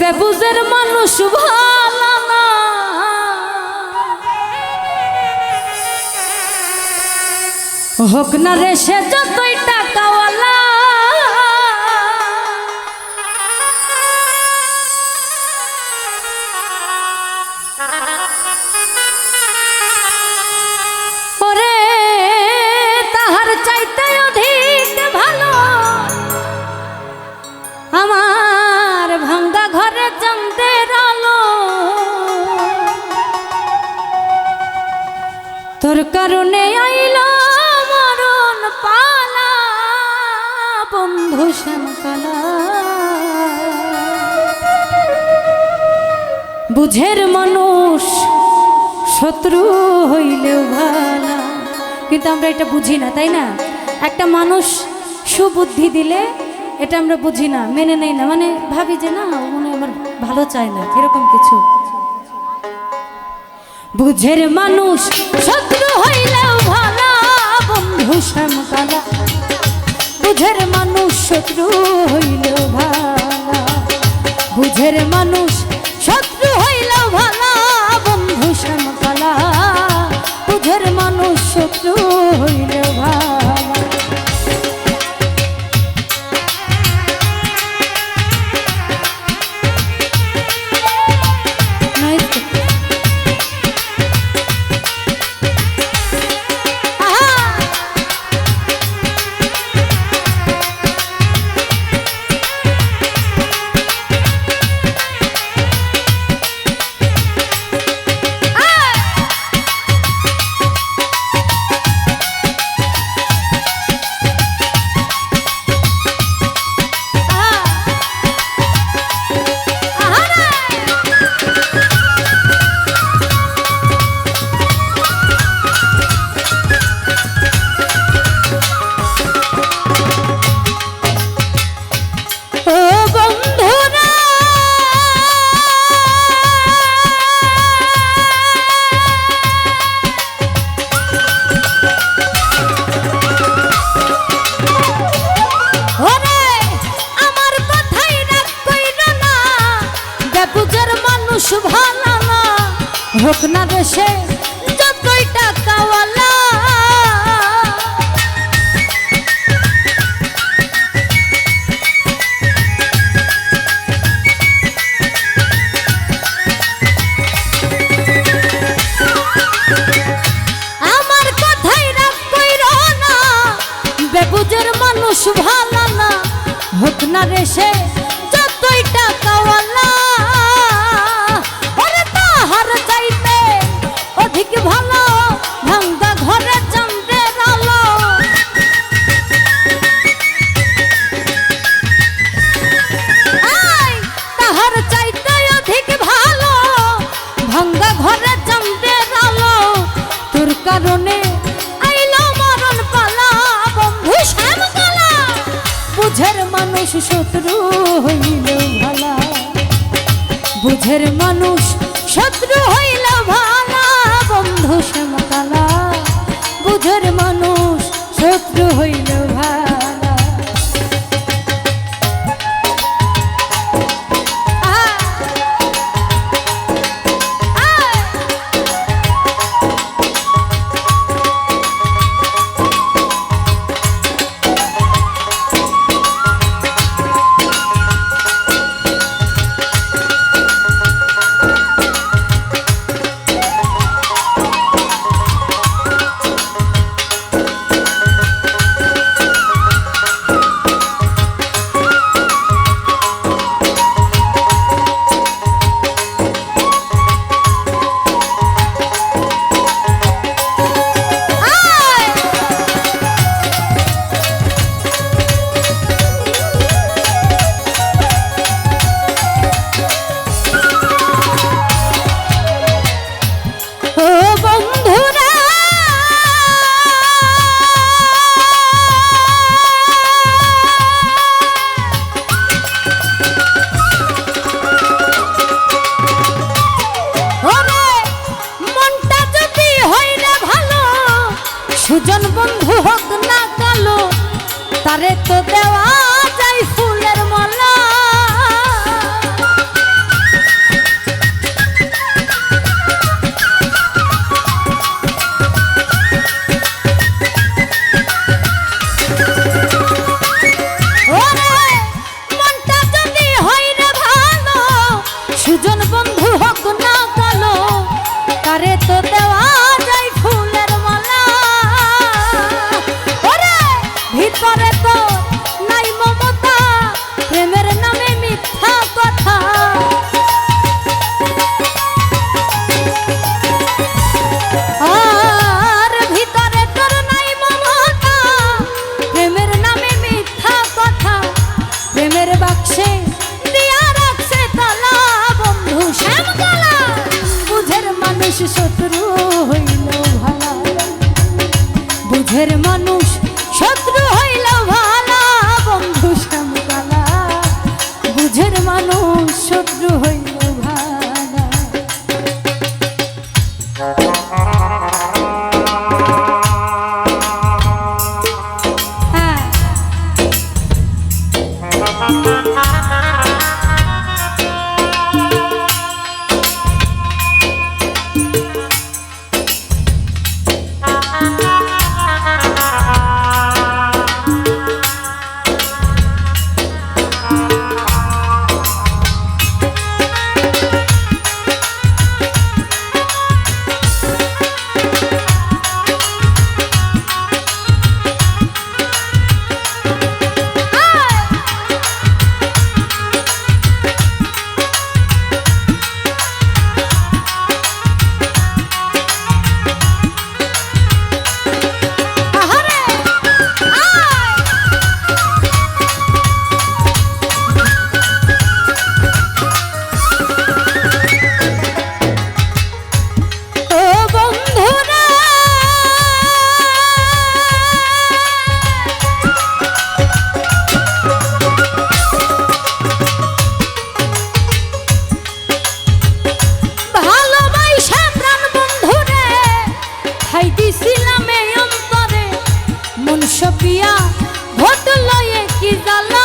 বেবুজের মানুষ ভালো না। হোক না রে সে কারণে আইল মরণ পালা, বন্ধু শ্যামকালা। বুঝের মানুষ শত্রু হইলেও ভালা। কিন্তু আমরা এটা বুঝি না, তাই না? একটা মানুষ সুবুদ্ধি দিলে এটা আমরা বুঝি না, মেনে নেই না। মানে ভাবি যে না মনে আমার ভালো চায় না, এরকম কিছু। বুঝের মানুষ শত্রু হইলেও ভালা বন্ধু শ্যামকালা বুঝের মানুষ শত্রু হইলেও ভালা বুঝের মানুষ ভালো सुजन बंधु हक ना कालो तारे तो ते মুখের মানুষ শত্রু হয় দিছিলাম অন্তরে। মন সপিয়া লয়ে কি জ্বালা